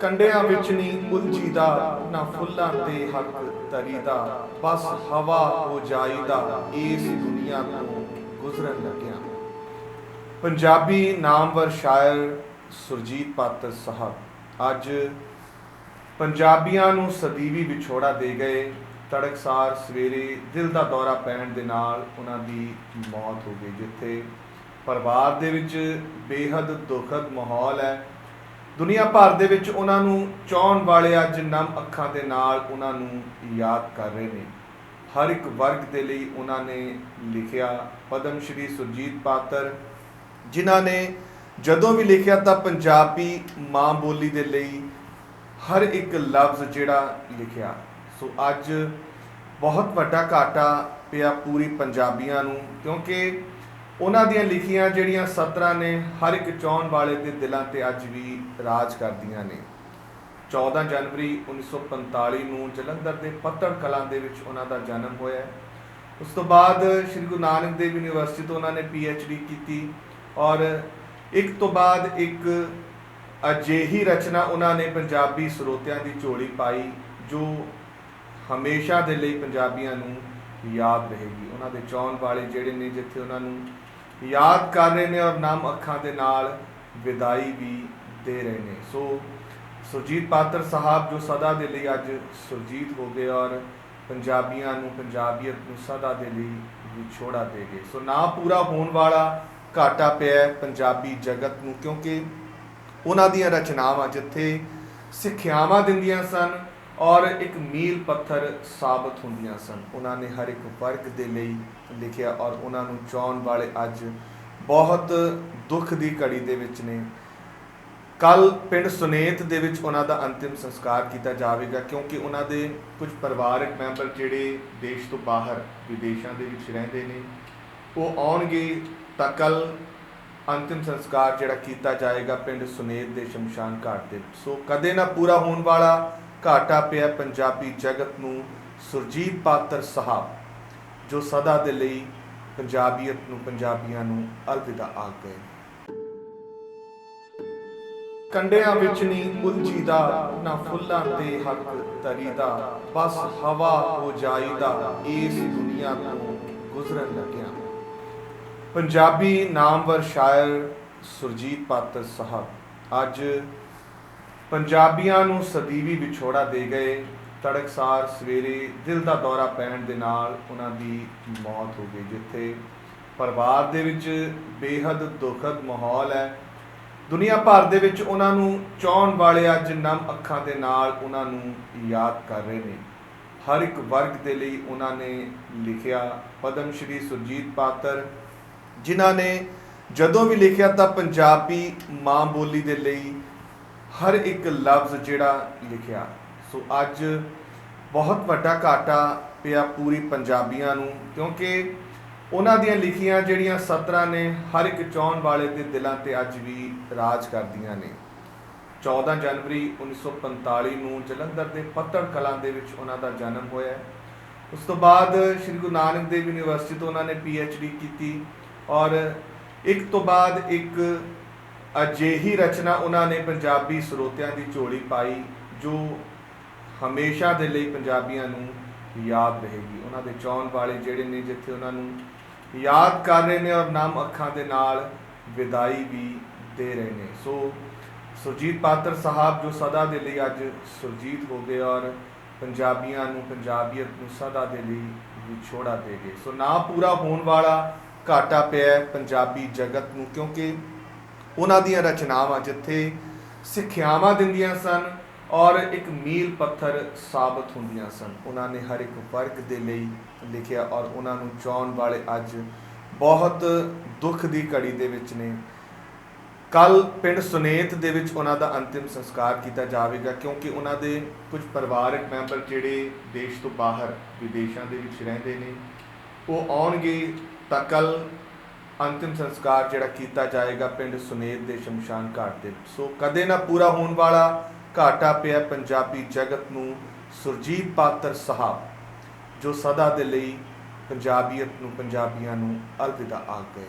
ਕੰਡਿਆਂ ਵਿੱਚ ਨਹੀਂ ਉਲਝੀ ਦਾ ਨਾ ਫੁੱਲਾਂ ਤੇ ਹੱਕ ਤਰੀ ਦਾ ਬਸ ਹਵਾ ਹੋ ਜਾਈਦਾ ਇਸ ਦੁਨੀਆ ਤੋਂ ਗੁਜ਼ਰਨ ਲੱਗਿਆ। ਪੰਜਾਬੀ ਨਾਮਵਰ ਸ਼ਾਇਰ ਸੁਰਜੀਤ ਪਾਤਰ ਸਾਹਿਬ, ਅੱਜ ਪੰਜਾਬੀਆਂ ਨੂੰ ਸਦੀਵੀ ਵਿਛੋੜਾ ਦੇ ਗਏ, ਤੜਕਸਾਰ ਸਵੇਰੇ ਦਿਲ ਦਾ ਦੌਰਾ ਪੈਣ ਦੇ ਨਾਲ ਉਹਨਾਂ ਦੀ ਮੌਤ ਹੋ ਗਈ, ਜਿੱਥੇ ਪਰਿਵਾਰ ਦੇ ਵਿੱਚ ਬੇਹੱਦ ਦੁਖਦ ਮਾਹੌਲ ਹੈ। ਦੁਨੀਆ ਭਰ ਦੇ ਵਿੱਚ ਉਹਨਾਂ ਨੂੰ ਚਾਹਣ ਵਾਲੇ ਅੱਜ ਨਮ ਅੱਖਾਂ ਦੇ ਨਾਲ ਉਹਨਾਂ ਨੂੰ ਯਾਦ ਕਰ ਰਹੇ ਨੇ। ਹਰ ਇੱਕ ਵਰਗ ਦੇ ਲਈ ਉਹਨਾਂ ਨੇ ਲਿਖਿਆ ਪਦਮ ਸ਼੍ਰੀ ਸੁਰਜੀਤ ਪਾਤਰ, ਜਿਨ੍ਹਾਂ ਨੇ ਜਦੋਂ ਵੀ ਲਿਖਿਆ ਤਾਂ ਪੰਜਾਬੀ ਮਾਂ ਬੋਲੀ ਦੇ ਲਈ ਹਰ ਇੱਕ ਲਫ਼ਜ਼ ਜਿਹੜਾ ਲਿਖਿਆ। ਸੋ ਅੱਜ ਬਹੁਤ ਵੱਡਾ ਘਾਟਾ ਪਿਆ ਪੂਰੀ ਪੰਜਾਬੀਆਂ ਨੂੰ, ਕਿਉਂਕਿ ਉਹਨਾਂ ਦੀਆਂ ਲਿਖੀਆਂ ਜਿਹੜੀਆਂ ਸਤਰਾਂ ਨੇ, ਹਰ ਇੱਕ ਚਾਹਣ ਵਾਲੇ ਦੇ ਦਿਲਾਂ ਤੇ ਅੱਜ ਵੀ ਰਾਜ ਕਰਦੀਆਂ ਨੇ। 14 ਜਨਵਰੀ 1945 ਨੂੰ ਜਲੰਧਰ ਦੇ ਪੱਤਣ ਕਲਾਂ ਦੇ ਵਿੱਚ ਉਹਨਾਂ ਦਾ ਜਨਮ ਹੋਇਆ। ਉਸ ਤੋਂ ਬਾਅਦ ਸ੍ਰੀ ਗੁਰੂ ਨਾਨਕ ਦੇਵ ਯੂਨੀਵਰਸਿਟੀ ਤੋਂ ਉਹਨਾਂ ਨੇ ਡੀ ਕੀਤੀ ਔਰ ਇੱਕ ਤੋਂ ਬਾਅਦ ਇੱਕ ਅਜਿਹੀ ਰਚਨਾ ਉਹਨਾਂ ਨੇ ਪੰਜਾਬੀ ਸਰੋਤਿਆਂ ਦੀ ਝੋਲੀ ਪਾਈ, ਜੋ ਹਮੇਸ਼ਾ ਦੇ ਲਈ ਪੰਜਾਬੀਆਂ ਨੂੰ ਯਾਦ ਰਹੇਗੀ। ਉਹਨਾਂ ਦੇ ਚਾਹਣ ਵਾਲੇ ਜਿਹੜੇ ਨੇ, ਜਿੱਥੇ ਉਹਨਾਂ ਨੂੰ ਯਾਦ ਕਰ ਰਹੇ ਨੇ ਔਰ ਨਾਮ ਅੱਖਾਂ ਦੇ ਨਾਲ ਵਿਦਾਈ ਵੀ ਦੇ ਰਹੇ ਨੇ। ਸੋ ਸੁਰਜੀਤ ਪਾਤਰ ਸਾਹਿਬ ਜੋ ਸਦਾ ਦੇ ਲਈ ਅੱਜ ਸੁਰਜੀਤ ਹੋ ਗਏ ਔਰ ਪੰਜਾਬੀਆਂ ਨੂੰ, ਪੰਜਾਬੀਅਤ ਨੂੰ ਸਦਾ ਦੇ ਲਈ ਵਿਛੋੜਾ ਦੇ ਗਏ। ਸੋ ਨਾ ਪੂਰਾ ਹੋਣ ਵਾਲਾ ਘਾਟਾ ਪਿਆ ਪੰਜਾਬੀ ਜਗਤ ਨੂੰ ਕਿਉਂਕਿ ਉਹਨਾਂ ਦੀਆਂ ਰਚਨਾਵਾਂ ਜਿੱਥੇ ਸਿੱਖਿਆਵਾਂ ਦਿੰਦੀਆਂ ਸਨ ਔਰ ਇੱਕ ਮੀਲ ਪੱਥਰ ਸਾਬਤ ਹੁੰਦੀਆਂ ਸਨ ਉਹਨਾਂ ਨੇ ਹਰ ਇੱਕ ਵਰਗ ਦੇ ਲਈ ਲਿਖਿਆ ਔਰ ਉਹਨਾਂ ਨੂੰ ਚਾਹਣ ਵਾਲੇ ਅੱਜ ਬਹੁਤ ਦੁੱਖ ਦੀ ਘੜੀ ਦੇ ਵਿੱਚ ਨੇ ਕੱਲ ਪਿੰਡ ਸੁਨੇਤ ਦੇ ਵਿੱਚ ਉਹਨਾਂ ਦਾ ਅੰਤਿਮ ਸੰਸਕਾਰ ਕੀਤਾ ਜਾਵੇਗਾ ਕਿਉਂਕਿ ਉਹਨਾਂ ਦੇ ਕੁਝ ਪਰਿਵਾਰਕ ਮੈਂਬਰ ਜਿਹੜੇ ਦੇਸ਼ ਤੋਂ ਬਾਹਰ ਵਿਦੇਸ਼ਾਂ ਦੇ ਵਿੱਚ ਰਹਿੰਦੇ ਨੇ, ਉਹ ਆਉਣਗੇ ਤਾਂ ਕੱਲ ਅੰਤਿਮ ਸੰਸਕਾਰ ਜਿਹੜਾ ਕੀਤਾ ਜਾਏਗਾ ਪਿੰਡ ਸੁਨੇਤ ਦੇ ਸ਼ਮਸ਼ਾਨ ਘਾਟ ਦੇ ਵਿੱਚ। ਸੋ ਕਦੇ ਨਾ ਪੂਰਾ ਹੋਣ ਵਾਲਾ ਘਾਟਾ ਪਿਆ ਪੰਜਾਬੀ ਜਗਤ ਨੂੰ ਸੁਰਜੀਤ ਪਾਤਰ ਸਾਹਿਬ, ਜੋ ਸਦਾ ਦੇ ਲਈ ਪੰਜਾਬੀਅਤ ਨੂੰ, ਪੰਜਾਬੀਆਂ ਨੂੰ ਅਲਵਿਦਾ ਆਖ ਗਏ ਕੰਡਿਆਂ ਵਿੱਚ ਨਹੀਂ ਉਲਝੀਦਾ, ਨਾ ਫੁੱਲਾਂ ਤੇ ਹੱਕ ਤਰੀਦਾ ਬਸ ਹਵਾ ਹੋ ਜਾਈਦਾ, ਇਸ ਦੁਨੀਆ ਤੋਂ ਗੁਜ਼ਰਨ ਲੱਗਿਆ। ਪੰਜਾਬੀ ਨਾਮਵਰ ਸ਼ਾਇਰ ਸੁਰਜੀਤ ਪਾਤਰ ਸਾਹਿਬ, ਅੱਜ ਪੰਜਾਬੀਆਂ ਨੂੰ ਸਦੀਵੀ ਵਿਛੋੜਾ ਦੇ ਗਏ। ਤੜਕਸਾਰ ਸਵੇਰੇ ਦਿਲ ਦਾ ਦੌਰਾ ਪੈਣ ਦੇ ਨਾਲ ਉਹਨਾਂ ਦੀ ਮੌਤ ਹੋ ਗਈ ਜਿੱਥੇ ਪਰਿਵਾਰ ਦੇ ਵਿੱਚ ਬੇਹੱਦ ਦੁਖਦ ਮਾਹੌਲ ਹੈ। ਦੁਨੀਆ ਭਰ ਦੇ ਵਿੱਚ ਉਹਨਾਂ ਨੂੰ ਚਾਹਣ ਵਾਲੇ ਅੱਜ ਨਮ ਅੱਖਾਂ ਦੇ ਨਾਲ ਉਹਨਾਂ ਨੂੰ ਯਾਦ ਕਰ ਰਹੇ ਨੇ। ਹਰ ਇੱਕ ਵਰਗ ਦੇ ਲਈ ਉਹਨਾਂ ਨੇ ਲਿਖਿਆ ਪਦਮ ਸ਼੍ਰੀ ਸੁਰਜੀਤ ਪਾਤਰ। ਜਿਨ੍ਹਾਂ ਨੇ ਜਦੋਂ ਵੀ ਲਿਖਿਆ ਤਾਂ ਪੰਜਾਬੀ ਮਾਂ ਬੋਲੀ ਦੇ ਲਈ ਹਰ ਇੱਕ ਲਫ਼ਜ਼ ਜਿਹੜਾ ਲਿਖਿਆ। ਸੋ ਅੱਜ ਬਹੁਤ ਵੱਡਾ ਘਾਟਾ ਪਿਆ ਪੂਰੀ ਪੰਜਾਬੀਆਂ ਨੂੰ, ਕਿਉਂਕਿ ਉਹਨਾਂ ਦੀਆਂ ਲਿਖੀਆਂ ਜਿਹੜੀਆਂ ਸਤਰਾਂ ਨੇ, ਹਰ ਇੱਕ ਚਾਹਣ ਵਾਲੇ ਦੇ ਦਿਲਾਂ ਤੇ ਅੱਜ ਵੀ ਰਾਜ ਕਰਦੀਆਂ ਨੇ। 14 ਜਨਵਰੀ 1945 ਨੂੰ ਜਲੰਧਰ ਦੇ ਪੱਤਣ ਕਲਾਂ ਦੇ ਵਿੱਚ ਉਹਨਾਂ ਦਾ ਜਨਮ ਹੋਇਆ ਉਸ ਤੋਂ ਬਾਅਦ ਸ੍ਰੀ ਗੁਰੂ ਨਾਨਕ ਦੇਵ ਯੂਨੀਵਰਸਿਟੀ ਤੋਂ ਉਹਨਾਂ ਨੇ ਡੀ ਕੀਤੀ ਔਰ ਇੱਕ ਤੋਂ ਬਾਅਦ ਇੱਕ ਅਜਿਹੀ ਰਚਨਾ ਉਹਨਾਂ ਨੇ ਪੰਜਾਬੀ ਸਰੋਤਿਆਂ ਦੀ ਝੋਲੀ ਪਾਈ, ਜੋ ਹਮੇਸ਼ਾ ਦੇ ਲਈ ਪੰਜਾਬੀਆਂ ਨੂੰ ਯਾਦ ਰਹੇਗੀ। ਉਹਨਾਂ ਦੇ ਚਾਹਣ ਵਾਲੇ ਜਿਹੜੇ ਨੇ ਜਿੱਥੇ ਉਹਨਾਂ ਨੂੰ ਯਾਦ ਕਰ ਰਹੇ ਨੇ ਔਰ ਨਾਮ ਅੱਖਾਂ ਦੇ ਨਾਲ ਵਿਦਾਈ ਵੀ ਦੇ ਰਹੇ ਨੇ। ਸੋ ਸੁਰਜੀਤ ਪਾਤਰ ਸਾਹਿਬ ਜੋ ਸਦਾ ਦੇ ਲਈ ਅੱਜ ਸੁਰਜੀਤ ਹੋ ਗਏ ਔਰ ਪੰਜਾਬੀਆਂ ਨੂੰ, ਪੰਜਾਬੀਅਤ ਨੂੰ ਸਦਾ ਦੇ ਲਈ ਵਿਛੋੜਾ ਦੇ ਗਏ। ਸੋ ਨਾ ਪੂਰਾ ਹੋਣ ਵਾਲਾ ਘਾਟਾ ਪਿਆ ਪੰਜਾਬੀ ਜਗਤ ਨੂੰ, ਕਿਉਂਕਿ ਉਹਨਾਂ ਦੀਆਂ ਰਚਨਾਵਾਂ ਜਿੱਥੇ ਸਿੱਖਿਆਵਾਂ ਦਿੰਦੀਆਂ ਸਨ ਔਰ ਇੱਕ ਮੀਲ ਪੱਥਰ ਸਾਬਤ ਹੁੰਦੀਆਂ ਸਨ। ਉਹਨਾਂ ਨੇ ਹਰ ਇੱਕ ਵਰਗ ਦੇ ਲਈ ਲਿਖਿਆ ਔਰ ਉਹਨਾਂ ਨੂੰ ਚਾਹਣ ਵਾਲੇ ਅੱਜ ਬਹੁਤ ਦੁੱਖ ਦੀ ਘੜੀ ਦੇ ਵਿੱਚ ਨੇ। ਕੱਲ ਪਿੰਡ ਸੁਨੇਤ ਦੇ ਵਿੱਚ ਉਹਨਾਂ ਦਾ ਅੰਤਿਮ ਸੰਸਕਾਰ ਕੀਤਾ ਜਾਵੇਗਾ ਕਿਉਂਕਿ ਉਹਨਾਂ ਦੇ ਕੁਝ ਪਰਿਵਾਰਕ ਮੈਂਬਰ ਜਿਹੜੇ ਦੇਸ਼ ਤੋਂ ਬਾਹਰ ਵਿਦੇਸ਼ਾਂ ਦੇ ਵਿੱਚ ਰਹਿੰਦੇ ਨੇ, ਉਹ ਆਉਣਗੇ ਤਾਂ ਕੱਲ ਅੰਤਿਮ ਸੰਸਕਾਰ ਜਿਹੜਾ ਕੀਤਾ ਜਾਏਗਾ ਪਿੰਡ ਸੁਨੇਤ ਦੇ ਸ਼ਮਸ਼ਾਨ ਘਾਟ ਦੇ ਵਿੱਚ। ਸੋ ਕਦੇ ਨਾ ਪੂਰਾ ਹੋਣ ਵਾਲਾ ਘਾਟਾ ਪਿਆ ਪੰਜਾਬੀ ਜਗਤ ਨੂੰ ਸੁਰਜੀਤ ਪਾਤਰ ਸਾਹਿਬ, ਜੋ ਸਦਾ ਦੇ ਲਈ ਪੰਜਾਬੀਅਤ ਨੂੰ, ਪੰਜਾਬੀਆਂ ਨੂੰ ਅਲਵਿਦਾ ਆਖ ਗਏ